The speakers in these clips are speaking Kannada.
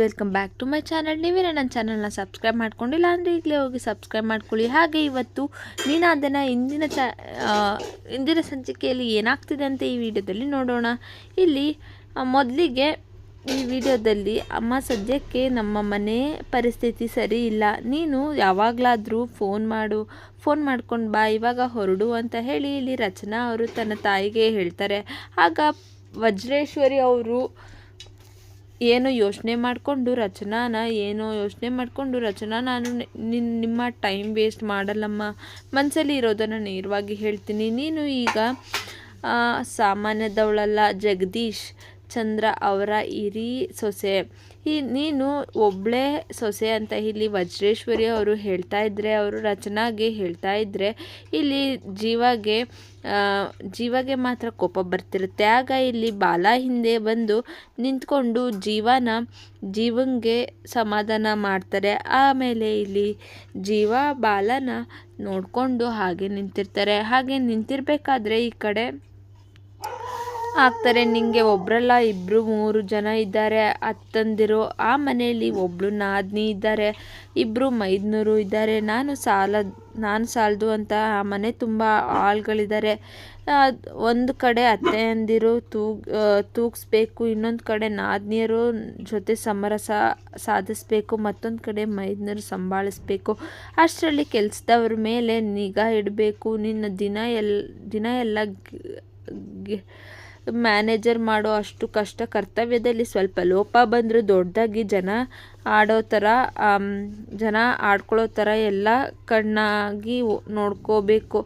Welcome back to my channel ನೀವೇ ನನ್ನ ಚಾನಲ್ನ ಸಬ್ಸ್ಕ್ರೈಬ್ ಮಾಡ್ಕೊಂಡಿಲ್ಲ ಅಂದರೆ ಈಗಲೇ ಹೋಗಿ ಸಬ್ಸ್ಕ್ರೈಬ್ ಮಾಡ್ಕೊಳ್ಳಿ. ಹಾಗೆ ಇವತ್ತು ನೀನು ಅದನ್ನು ಇಂದಿನ ಚ ಇಂದಿನ ಸಂಚಿಕೆಯಲ್ಲಿ ಏನಾಗ್ತಿದೆ ಅಂತ ಈ ವಿಡಿಯೋದಲ್ಲಿ ನೋಡೋಣ. ಇಲ್ಲಿ ಮೊದಲಿಗೆ ಈ ವಿಡಿಯೋದಲ್ಲಿ ಅಮ್ಮ ಸದ್ಯಕ್ಕೆ ನಮ್ಮ ಮನೆ ಪರಿಸ್ಥಿತಿ ಸರಿ ಇಲ್ಲ. ನೀನು ಯಾವಾಗಲಾದರೂ ಫೋನ್ ಮಾಡು ಫೋನ್ ಮಾಡ್ಕೊಂಡು ಬಾ, ಇವಾಗ ಹೊರಡು ಅಂತ ಹೇಳಿ ಇಲ್ಲಿ ರಚನಾ ಅವರು ತನ್ನ ತಾಯಿಗೆ ಹೇಳ್ತಾರೆ. ಆಗ ವಜ್ರೇಶ್ವರಿ ಅವರು ಏನೋ ಯೋಚನೆ ಮಾಡಿಕೊಂಡು ರಚನಾನ, ಏನೋ ಯೋಚನೆ ಮಾಡಿಕೊಂಡು ರಚನಾ ನಾನು ನಿನ್ನ ನಿಮ್ಮ ಟೈಮ್ ವೇಸ್ಟ್ ಮಾಡಲ್ಲಮ್ಮ. ಮನಸ್ಸಲ್ಲಿ ಇರೋದನ್ನು ನೇರವಾಗಿ ಹೇಳ್ತೀನಿ. ನೀನು ಈಗ ಸಾಮಾನ್ಯದವಳಲ್ಲ ಜಗದೀಶ್ ಚಂದ್ರ ಅವರ ಹಿರಿ ಸೊಸೆ. ಈ ನೀನು ಒಬ್ಬಳೇ ಸೊಸೆ ಅಂತ ಇಲ್ಲಿ ವಜ್ರೇಶ್ವರಿ ಅವರು ಹೇಳ್ತಾ ಇದ್ದರೆ ಅವರು ರಚನಾಗೆ ಹೇಳ್ತಾ ಇದ್ದರೆ ಇಲ್ಲಿ ಜೀವಾಗೆ ಜೀವಗೆ ಜೀವಾಗೆ ಮಾತ್ರ ಕೋಪ ಬರ್ತಿರುತ್ತೆ. ಆಗ ಇಲ್ಲಿ ಬಾಲ ಹಿಂದೆ ಬಂದು ನಿಂತ್ಕೊಂಡು ಜೀವನ, ಜೀವಂಗೆ ಸಮಾಧಾನ ಮಾಡ್ತಾರೆ. ಆಮೇಲೆ ಇಲ್ಲಿ ಜೀವ ಬಾಲನ ನೋಡಿಕೊಂಡು ಹಾಗೆ ನಿಂತಿರ್ತಾರೆ. ಹಾಗೆ ನಿಂತಿರ್ಬೇಕಾದ್ರೆ ಈ ಕಡೆ ಆಗ್ತಾರೆ ನಿಮಗೆ ಒಬ್ಬರಲ್ಲ ಇಬ್ಬರು ಮೂರು ಜನ ಇದ್ದಾರೆ, ಅತ್ತಂದಿರು. ಆ ಮನೆಯಲ್ಲಿ ಒಬ್ಬಳು ನಾದ್ನಿ ಇದ್ದಾರೆ ಇಬ್ಬರು ಮೈದ್ನೂರು ಇದ್ದಾರೆ. ನಾನು ಸಾಲ, ನಾನು ಸಾಲದು ಅಂತ ಆ ಮನೆ ತುಂಬ ಆಳ್ಗಳಿದ್ದಾರೆ. ಒಂದು ಕಡೆ ಅತ್ತೆಯಂದಿರು ತೂಗ್ ತೂಗಿಸ್ಬೇಕು, ಇನ್ನೊಂದು ಕಡೆ ನಾದ್ನಿಯರು ಜೊತೆ ಸಮರಸ ಸಾಧಿಸ್ಬೇಕು, ಮತ್ತೊಂದು ಕಡೆ ಮೈದ್ನರು ಸಂಭಾಳಿಸ್ಬೇಕು. ಅಷ್ಟರಲ್ಲಿ ಕೆಲಸದವ್ರ ಮೇಲೆ ನಿಗಾ ಇಡಬೇಕು. ನಿನ್ನ ದಿನ ಎಲ್, ದಿನ ಎಲ್ಲ ಮ್ಯಾನೇಜರ್ ಮಾಡೋ ಅಷ್ಟು ಕಷ್ಟ ಕರ್ತವ್ಯದಲ್ಲಿ ಸ್ವಲ್ಪ ಲೋಪ ಬಂದರೂ ದೊಡ್ಡದಾಗಿ ಜನ ಆಡೋ ಥರ ಜನ ಆಡ್ಕೊಳ್ಳೋ ಥರ ಎಲ್ಲ ಕಣ್ಣಾಗಿ ನೋಡ್ಕೋಬೇಕು.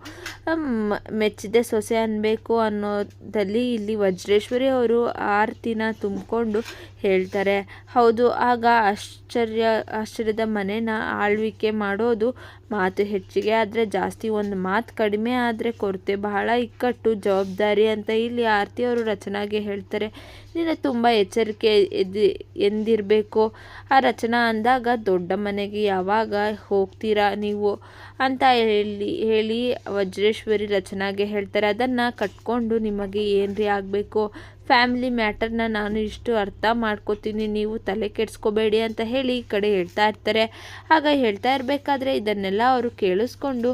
ಮೆಚ್ಚಿದೆ ಸೊಸೆ ಅನ್ನಬೇಕು ಅನ್ನೋದಲ್ಲಿ ಇಲ್ಲಿ ವಜ್ರೇಶ್ವರಿ ಅವರು ಆರ್ತಿನ ತುಂಬಿಕೊಂಡು ಹೇಳ್ತಾರೆ. ಹೌದು, ಆಗ ಆಶ್ಚರ್ಯ, ಆಶ್ಚರ್ಯದ ಮನೆನ ಆಳ್ವಿಕೆ ಮಾಡೋದು ಮಾತು ಹೆಚ್ಚಿಗೆ ಆದರೆ ಜಾಸ್ತಿ ಒಂದು ಮಾತು ಕಡಿಮೆ ಆದರೆ ಕೊರತೆ ಬಹಳ ಇಕ್ಕಟ್ಟು ಜವಾಬ್ದಾರಿ ಅಂತ ಇಲ್ಲಿ ಆರತಿ ಅವರು ರಚನಾಗೆ ಹೇಳ್ತಾರೆ. ನೀನು ತುಂಬ ಎಚ್ಚರಿಕೆ ಎದ್ದು ಎಂದಿರಬೇಕು. ಆ ರಚನಾ ಅಂದಾಗ ದೊಡ್ಡ ಮನೆಗೆ ಯಾವಾಗ ಹೋಗ್ತೀರಾ ನೀವು ಅಂತ ಹೇಳಿ ಹೇಳಿ ವಜ್ರೇಶ್ವರಿ ರಚನಾಗೆ ಹೇಳ್ತಾರೆ. ಅದನ್ನು ಕಟ್ಕೊಂಡು ನಿಮಗೆ ಏನ್ರಿ ಆಗಬೇಕು? ಫ್ಯಾಮಿಲಿ ಮ್ಯಾಟರ್ನ ನಾನು ಇಷ್ಟು ಅರ್ಥ ಮಾಡ್ಕೋತೀನಿ, ನೀವು ತಲೆ ಕೆಡಿಸ್ಕೋಬೇಡಿ ಅಂತ ಹೇಳಿ ಈ ಕಡೆ ಹೇಳ್ತಾ ಇರ್ತಾರೆ. ಆಗ ಹೇಳ್ತಾ ಇರಬೇಕಾದ್ರೆ ಇದನ್ನೆಲ್ಲ ಅವರು ಕೇಳಿಸ್ಕೊಂಡು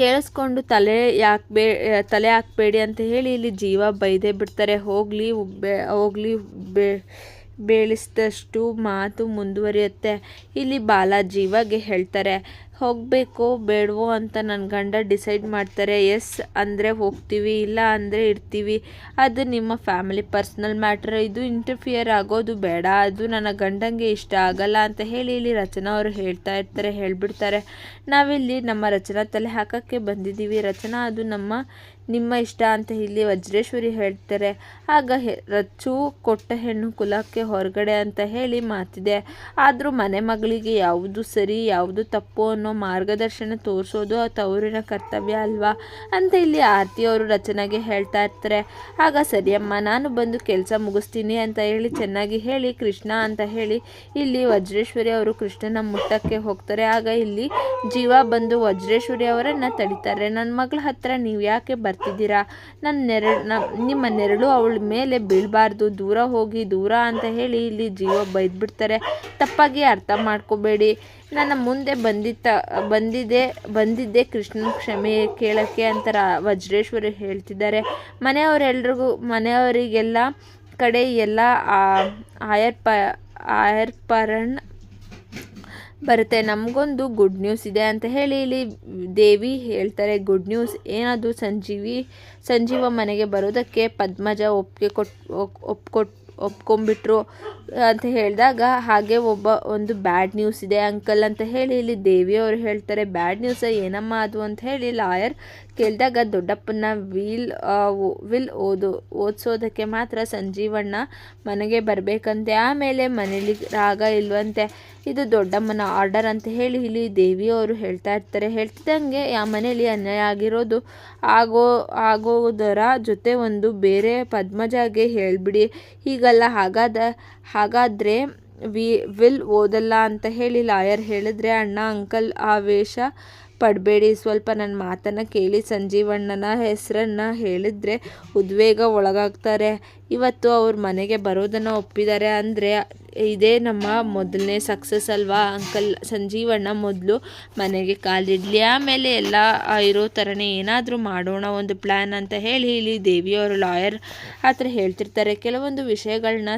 ಕೇಳಿಸ್ಕೊಂಡು ತಲೆ ಯಾಕೆ ತಲೆ ಹಾಕಬೇಡಿ ಅಂತ ಹೇಳಿ ಇಲ್ಲಿ ಜೀವ ಬೈದೆ ಬಿಡ್ತಾರೆ. ಹೋಗಲಿ ಹೋಗಲಿ ಬೆ ಬೇಳಿಸಿದಷ್ಟು ಮಾತು ಮುಂದುವರಿಯುತ್ತೆ. ಇಲ್ಲಿ ಬಾಲಾಜೀವಾಗೆ ಜೀವಗೆ ಹೇಳ್ತಾರೆ ಹೋಗಬೇಕು ಬೇಡವೋ ಅಂತ ನನ್ನ ಗಂಡ ಡಿಸೈಡ್ ಮಾಡ್ತಾರೆ. ಎಸ್ ಅಂದರೆ ಹೋಗ್ತೀವಿ, ಇಲ್ಲ ಅಂದರೆ ಇರ್ತೀವಿ. ಅದು ನಿಮ್ಮ ಫ್ಯಾಮಿಲಿ ಪರ್ಸ್ನಲ್ ಮ್ಯಾಟ್ರ್. ಇದು ಇಂಟರ್ಫಿಯರ್ ಆಗೋದು ಬೇಡ. ಅದು ನನ್ನ ಗಂಡಂಗೆ ಇಷ್ಟ ಆಗಲ್ಲ ಅಂತ ಹೇಳಿ ಇಲ್ಲಿ ರಚನಾ ಅವರು ಹೇಳ್ತಾ ಇರ್ತಾರೆ, ಹೇಳಿಬಿಡ್ತಾರೆ. ನಾವಿಲ್ಲಿ ನಮ್ಮ ರಚನಾ ತಲೆ ಹಾಕೋಕ್ಕೆ ಬಂದಿದ್ದೀವಿ. ರಚನಾ, ಅದು ನಮ್ಮ ನಿಮ್ಮ ಇಷ್ಟ ಅಂತ ಇಲ್ಲಿ ವಜ್ರೇಶ್ವರಿ ಹೇಳ್ತಾರೆ. ಆಗ ಹೆ, ರಚ್ಚು ಕೊಟ್ಟ ಹೆಣ್ಣು ಕುಲಕ್ಕೆ ಹೊರಗಡೆ ಅಂತ ಹೇಳಿ ಮಾತಿದೆ. ಆದರೂ ಮನೆ ಮಗಳಿಗೆ ಯಾವುದು ಸರಿ, ಯಾವುದು ತಪ್ಪು ಅನ್ನೋ ಮಾರ್ಗದರ್ಶನ ತೋರಿಸೋದು ತವರಿನ ಕರ್ತವ್ಯ ಅಲ್ವಾ? ಅಂತ ಇಲ್ಲಿ ಆರತಿ ಅವರು ರಚನೆಗೆ ಹೇಳ್ತಾ ಇರ್ತಾರೆ. ಆಗ, ಸರಿಯಮ್ಮ, ನಾನು ಬಂದು ಕೆಲಸ ಮುಗಿಸ್ತೀನಿ ಅಂತ ಹೇಳಿ ಚೆನ್ನಾಗಿ ಹೇಳಿ, ಕೃಷ್ಣ ಅಂತ ಹೇಳಿ ಇಲ್ಲಿ ವಜ್ರೇಶ್ವರಿ ಅವರು ಕೃಷ್ಣನ ಮುಟ್ಟಕ್ಕೆ ಹೋಗ್ತಾರೆ. ಆಗ ಇಲ್ಲಿ ಜೀವ ಬಂದು ವಜ್ರೇಶ್ವರಿ ಅವರನ್ನು ತಡಿತಾರೆ. ನನ್ನ ಮಗಳ ಹತ್ರ ನೀವು ಯಾಕೆ ಬರ್ತಿದ್ದೀರಾ? ನನ್ನ ನೆರಳು ನಿಮ್ಮ ನೆರಳು ಅವಳ ಮೇಲೆ ಬೀಳಬಾರ್ದು. ದೂರ ಹೋಗಿ ದೂರ ಅಂತ ಹೇಳಿ ಇಲ್ಲಿ ಜೀವ ಬೈದ್ಬಿಡ್ತಾರೆ. ತಪ್ಪಾಗಿ ಅರ್ಥ ಮಾಡ್ಕೋಬೇಡಿ. ನನ್ನ ಮುಂದೆ ಬಂದಿತ್ತ ಬಂದಿದೆ ಬಂದಿದ್ದೆ ಕೃಷ್ಣನ ಕ್ಷಮೆ ಕೇಳೋಕ್ಕೆ ಅಂತ ವಜ್ರೇಶ್ವರಿ ಹೇಳ್ತಿದ್ದಾರೆ. ಮನೆಯವರೆಲ್ರಿಗೂ ಮನೆಯವರಿಗೆಲ್ಲ ಕಡೆ ಎಲ್ಲ ಆಯರ್ ಪ ಆಯರ್ ಪರಣ್ ಬರುತ್ತೆ. ನಮಗೊಂದು ಗುಡ್ ನ್ಯೂಸ್ ಇದೆ ಅಂತ ಹೇಳಿ ಇಲ್ಲಿ ದೇವಿ ಹೇಳ್ತಾರೆ ಗುಡ್ ನ್ಯೂಸ್ ಏನದು ಸಂಜೀವಿ, ಸಂಜೀವ ಮನೆಗೆ ಬರೋದಕ್ಕೆ ಪದ್ಮಜ ಒಪ್ಪಿಗೆ ಕೊಟ್ ಒಪ್ಕೊಟ್ ಒಪ್ಕೊಂಬಿಟ್ರು ಅಂತ ಹೇಳಿದಾಗ ಹಾಗೆ ಒಬ್ಬ, ಒಂದು ಬ್ಯಾಡ್ ನ್ಯೂಸ್ ಇದೆ ಅಂಕಲ್ ಅಂತ ಹೇಳಿ ಇಲ್ಲಿ ದೇವಿಯವರು ಹೇಳ್ತಾರೆ ಬ್ಯಾಡ್ ನ್ಯೂಸ್ ಏನಮ್ಮ ಅದು? ಅಂತ ಹೇಳಿ ಲಾಯರ್ ಕೇಳಿದಾಗ ದೊಡ್ಡಪ್ಪನ ವೀಲ್ ವಿಲ್ ಓದು, ಓದಿಸೋದಕ್ಕೆ ಮಾತ್ರ ಸಂಜೀವಣ್ಣ ಮನೆಗೆ ಬರಬೇಕಂತೆ. ಆಮೇಲೆ ಮನೇಲಿ ರಾಗ ಇಲ್ವಂತೆ. ಇದು ದೊಡ್ಡಮ್ಮನ ಆರ್ಡರ್ ಅಂತ ಹೇಳಿ ಇಲ್ಲಿ ದೇವಿಯವರು ಹೇಳ್ತಾ ಇರ್ತಾರೆ. ಹೇಳ್ತಿದ್ದಂಗೆ ಆ ಮನೆಯಲ್ಲಿ ಅನ್ಯಾಯ ಆಗಿರೋದು ಆಗೋ, ಆಗೋದರ ಜೊತೆ ಒಂದು ಬೇರೆ ಪದ್ಮಜಾಗೆ ಹೇಳಿಬಿಡಿ. ಹೀಗಲ್ಲ, ಹಾಗಾದ, ಹಾಗಾದರೆ ವಿ, ವಿಲ್ ಓದಲ್ಲ ಅಂತ ಹೇಳಿ ಲಾಯರ್ ಹೇಳಿದ್ರೆ ಅಣ್ಣ, ಅಂಕಲ್ ಆ ವೇಷ ಪಡಬೇಡಿ. ಸ್ವಲ್ಪ ನನ್ನ ಮಾತನ್ನು ಕೇಳಿ ಸಂಜೀವಣ್ಣನ ಹೆಸರನ್ನು ಹೇಳಿದರೆ ಉದ್ವೇಗ ಒಳಗಾಗ್ತಾರೆ. ಇವತ್ತು ಅವ್ರ ಮನೆಗೆ ಬರೋದನ್ನು ಒಪ್ಪಿದ್ದಾರೆ ಅಂದರೆ ಇದೇ ನಮ್ಮ ಮೊದಲನೇ ಸಕ್ಸಸ್ ಅಲ್ವಾ? ಅಂಕಲ್ ಸಂಜೀವಣ್ಣ ಮೊದಲು ಮನೆಗೆ ಕಾಲಿಡಲಿ ಆಮೇಲೆ ಎಲ್ಲ ಇರೋ ಥರನೇ ಏನಾದರೂ ಮಾಡೋಣ, ಒಂದು ಪ್ಲ್ಯಾನ್ ಅಂತ ಹೇಳಿ ಇಲ್ಲಿ ದೇವಿಯವರು ಲಾಯರ್ ಹತ್ರ ಹೇಳ್ತಿರ್ತಾರೆ. ಕೆಲವೊಂದು ವಿಷಯಗಳನ್ನ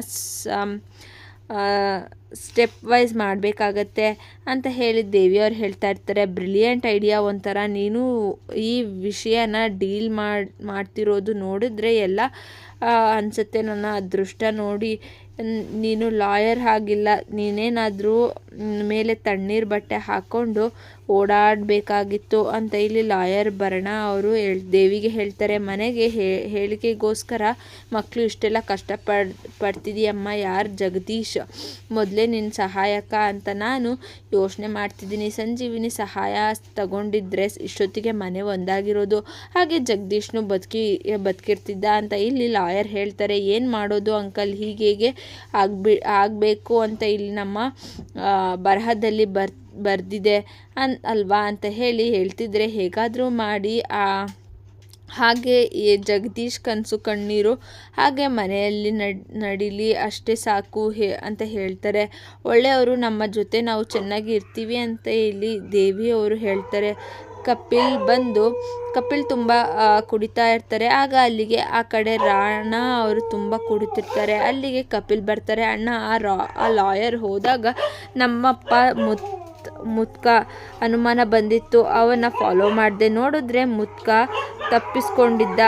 ಸ್ಟೆಪ್ ವೈಸ್ ಮಾಡಬೇಕಾಗತ್ತೆ ಅಂತ ಹೇಳಿ ದೇವಿಯವ್ರು ಹೇಳ್ತಾ ಇರ್ತಾರೆ. ಬ್ರಿಲಿಯಂಟ್ ಐಡಿಯಾ ಒಂಥರ. ನೀನು ಈ ವಿಷಯನ ಡೀಲ್ ಮಾಡಿ, ಮಾಡ್ತಿರೋದು ನೋಡಿದ್ರೆ ಎಲ್ಲ ಅನಿಸುತ್ತೆ. ನನ್ನ ಅದೃಷ್ಟ ನೋಡಿ ನೀನು ಲಾಯರ್ ಆಗಿಲ್ಲ. ನೀನೇನಾದರೂ ಮೇಲೆ ತಣ್ಣೀರು ಬಟ್ಟೆ ಹಾಕ್ಕೊಂಡು ಓಡಾಡಬೇಕಾಗಿತ್ತು ಅಂತ ಇಲ್ಲಿ ಲಾಯರ್ ಭರಣ ಅವರು ಹೇಳ್, ದೇವಿಗೆ ಹೇಳ್ತಾರೆ. ಮನೆಗೆ ಹೇಳಿಕೆಗೋಸ್ಕರ ಮಕ್ಕಳು ಇಷ್ಟೆಲ್ಲ ಕಷ್ಟಪಡ್, ಪಡ್ತಿದೀಯಮ್ಮ. ಯಾರು ಜಗದೀಶ್? ಮೊದಲೇ ನಿನ್ನ ಸಹಾಯಕ ಅಂತ ನಾನು ಯೋಚನೆ ಮಾಡ್ತಿದ್ದೀನಿ. ಸಂಜೀವಿನಿ ಸಹಾಯ ತಗೊಂಡಿದ್ರೆ ಇಷ್ಟೊತ್ತಿಗೆ ಮನೆ ಒಂದಾಗಿರೋದು. ಹಾಗೆ ಜಗದೀಶ್ನು ಬದುಕಿ, ಬದುಕಿರ್ತಿದ್ದ ಅಂತ ಇಲ್ಲಿ ಲಾಯರ್ ಹೇಳ್ತಾರೆ, ಏನು ಮಾಡೋದು ಅಂಕಲ್? ಹೀಗೆ ಆಗ್ಬಿ, ಆಗಬೇಕು ಅಂತ ಇಲ್ಲಿ ನಮ್ಮ ಬರಹದಲ್ಲಿ ಬರ್, ಬರೆದಿದೆ ಅನ್, ಅಲ್ವಾ? ಅಂತ ಹೇಳಿ ಹೇಳ್ತಿದ್ರೆ, ಹೇಗಾದರೂ ಮಾಡಿ, ಆ ಹಾಗೆ ಜಗದೀಶ್ ಕನಸು ಕಣ್ಣೀರು ಹಾಗೆ ಮನೆಯಲ್ಲಿ ನಡ್, ನಡೀಲಿ, ಅಷ್ಟೇ ಸಾಕು ಹೇ, ಅಂತ ಹೇಳ್ತಾರೆ. ಒಳ್ಳೆಯವರು ನಮ್ಮ ಜೊತೆ ನಾವು ಚೆನ್ನಾಗಿ ಇರ್ತೀವಿ ಅಂತ ಇಲ್ಲಿ ದೇವಿಯವರು ಹೇಳ್ತಾರೆ. ಕಪಿಲ್ ಬಂದು, ಕಪಿಲ್ ತುಂಬ ಕುಡಿತಾ ಇರ್ತಾರೆ. ಆಗ ಅಲ್ಲಿಗೆ ಆ ಕಡೆ ರಾಣ ಅವರು ತುಂಬ ಕುಡಿತಿರ್ತಾರೆ ಅಲ್ಲಿಗೆ ಕಪಿಲ್ ಬರ್ತಾರೆ. ಅಣ್ಣ, ಆ ರಾ, ಆ ಲಾಯರ್ ಹೋದಾಗ ನಮ್ಮಪ್ಪ ಮುತ್ ಮುತ್ಕ ಅನುಮಾನ ಬಂದಿತ್ತು, ಅವನ್ನ ಫಾಲೋ ಮಾಡಿದೆ. ನೋಡಿದ್ರೆ ಮುತ್ಕ ತಪ್ಪಿಸ್ಕೊಂಡಿದ್ದ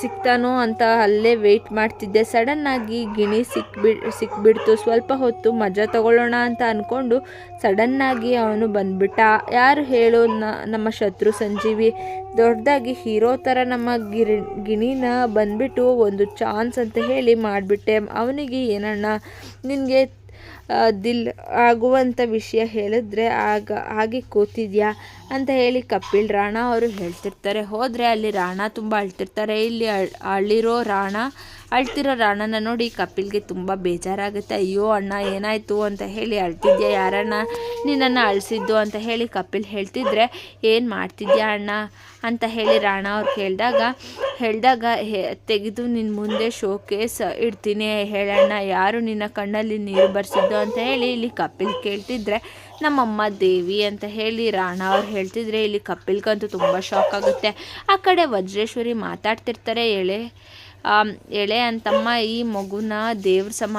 ಸಿಗ್ತಾನೋ ಅಂತ ಅಲ್ಲೇ ವೆಯ್ಟ್ ಮಾಡ್ತಿದ್ದೆ. ಸಡನ್ನಾಗಿ ಗಿಣಿ ಸಿಕ್ಬಿ ಸಿಕ್ಬಿಡ್ತು. ಸ್ವಲ್ಪ ಹೊತ್ತು ಮಜಾ ತಗೊಳ್ಳೋಣ ಅಂತ ಅಂದ್ಕೊಂಡು ಸಡನ್ನಾಗಿ ಅವನು ಬಂದ್ಬಿಟ್ಟ. ಯಾರು ಹೇಳು ನಮ್ಮ ಶತ್ರು ಸಂಜೀವಿ. ದೊಡ್ಡದಾಗಿ ಹೀರೋ ಥರ ನಮ್ಮ ಗಿರಿ, ಗಿಣಿನ ಬಂದ್ಬಿಟ್ಟು ಒಂದು ಚಾನ್ಸ್ ಅಂತ ಹೇಳಿ ಮಾಡಿಬಿಟ್ಟೆ. ಅವನಿಗೆ ಏನಣ್ಣ, ನಿನಗೆ ದಿಲ್ ಆಗುವಂಥ ವಿಷಯ ಹೇಳಿದ್ರೆ ಆಗ ಆಗಿ ಕೂತಿದ್ಯಾ ಅಂತ ಹೇಳಿ ಕಪಿಲ್ ರಾಣ ಅವರು ಹೇಳ್ತಿರ್ತಾರೆ. ಹೋದರೆ ಅಲ್ಲಿ ರಾಣ ತುಂಬ ಅಳ್ತಿರ್ತಾರೆ. ಇಲ್ಲಿ ಅಳಿರೋ ರಾಣ, ಅಳ್ತಿರೋ ರಾಣನ ನೋಡಿ ಕಪಿಲ್ಗೆ ತುಂಬ ಬೇಜಾರಾಗುತ್ತೆ. ಅಯ್ಯೋ ಅಣ್ಣ, ಏನಾಯಿತು ಅಂತ ಹೇಳಿ ಅಳ್ತಿದ್ಯಾ ಯಾರಣ್ಣ? ನಿನ್ನನ್ನು ಅಳಿಸಿದ್ದು ಅಂತ ಹೇಳಿ ಕಪಿಲ್ ಹೇಳ್ತಿದ್ರೆ, ಏನು ಮಾಡ್ತಿದ್ಯಾ ಅಣ್ಣ? ಅಂತ ಹೇಳಿ ರಾಣ ಅವ್ರು ಕೇಳಿದಾಗ, ಹೇಳಿದಾಗ ತೆಗೆದು ನಿನ್ನ ಮುಂದೆ ಶೋಕೇಸ್ ಇಡ್ತೀನಿ. ಹೇಳಣ್ಣ, ಯಾರು ನಿನ್ನ ಕಣ್ಣಲ್ಲಿ ನೀರು ಬರ್ಸಿದ್ದು? ಅಂತ ಹೇಳಿ ಇಲ್ಲಿ ಕಪಿಲ್ ಕೇಳ್ತಿದ್ರೆ, ನಮ್ಮಮ್ಮ ದೇವಿ ಅಂತ ಹೇಳಿ ರಾಣ ಅವ್ರು ಹೇಳ್ತಿದ್ರೆ ಇಲ್ಲಿ ಕಪಿಲ್ಗಂತೂ ತುಂಬ ಶಾಕ್ ಆಗುತ್ತೆ. ಆ ಕಡೆ ವಜ್ರೇಶ್ವರಿ ಮಾತಾಡ್ತಿರ್ತಾರೆ, ಎಳೆ ಎಳೆ ಅಂತಮ್ಮ, ಈ ಮಗುನ ದೇವ್ರ ಸಮ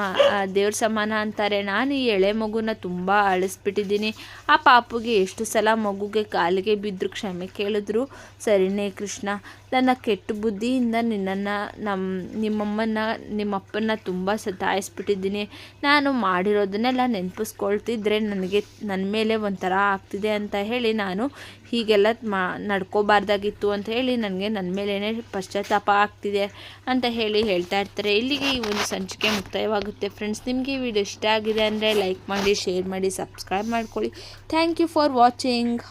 ದೇವ್ರ ಸಮಾನ ಅಂತಾರೆ. ನಾನು ಈ ಎಳೆ ಮಗುನ ತುಂಬ ಅಳಿಸ್ಬಿಟ್ಟಿದ್ದೀನಿ. ಆ ಪಾಪುಗೆ ಎಷ್ಟು ಸಲ ಮಗುಗೆ ಕಾಲಿಗೆ ಬಿದ್ದರು ಕ್ಷಮೆ ಕೇಳಿದ್ರು. ಸರಿನೇ ಕೃಷ್ಣ ನನ್ನ ಕೆಟ್ಟ ಬುದ್ಧಿಯಿಂದ ನಿನ್ನನ್ನು ನಮ್ಮ ನಿಮ್ಮಮ್ಮನ ನಿಮ್ಮಪ್ಪನ ತುಂಬ ಸತಾಯಿಸ್ಬಿಟ್ಟಿದ್ದೀನಿ. ನಾನು ಮಾಡಿರೋದನ್ನೆಲ್ಲ ನೆನಪಿಸ್ಕೊಳ್ತಿದ್ರೆ ನನಗೆ ನನ್ನ ಮೇಲೆ ಒಂಥರ ಆಗ್ತಿದೆ ಅಂತ ಹೇಳಿ ನಾನು ಹೀಗೆಲ್ಲ ಮಾ, ನಡ್ಕೋಬಾರ್ದಾಗಿತ್ತು ಅಂತ ಹೇಳಿ ನನಗೆ ನನ್ನ ಮೇಲೇ ಪಶ್ಚಾತ್ತಾಪ ಆಗ್ತಿದೆ ಅಂತ ಹೇಳಿ ಹೇಳ್ತಾ ಇರ್ತಾರೆ. ಇಲ್ಲಿಗೆ ಈ ಒಂದು ಸಂಚಿಕೆ ಮುಕ್ತಾಯವಾಗುತ್ತೆ. ಫ್ರೆಂಡ್ಸ್, ನಿಮಗೆ ಈ ವಿಡಿಯೋ ಇಷ್ಟ ಆಗಿದೆ ಅಂದರೆ ಲೈಕ್ ಮಾಡಿ, ಶೇರ್ ಮಾಡಿ, ಸಬ್ಸ್ಕ್ರೈಬ್ ಮಾಡ್ಕೊಳ್ಳಿ. Thank you for watching.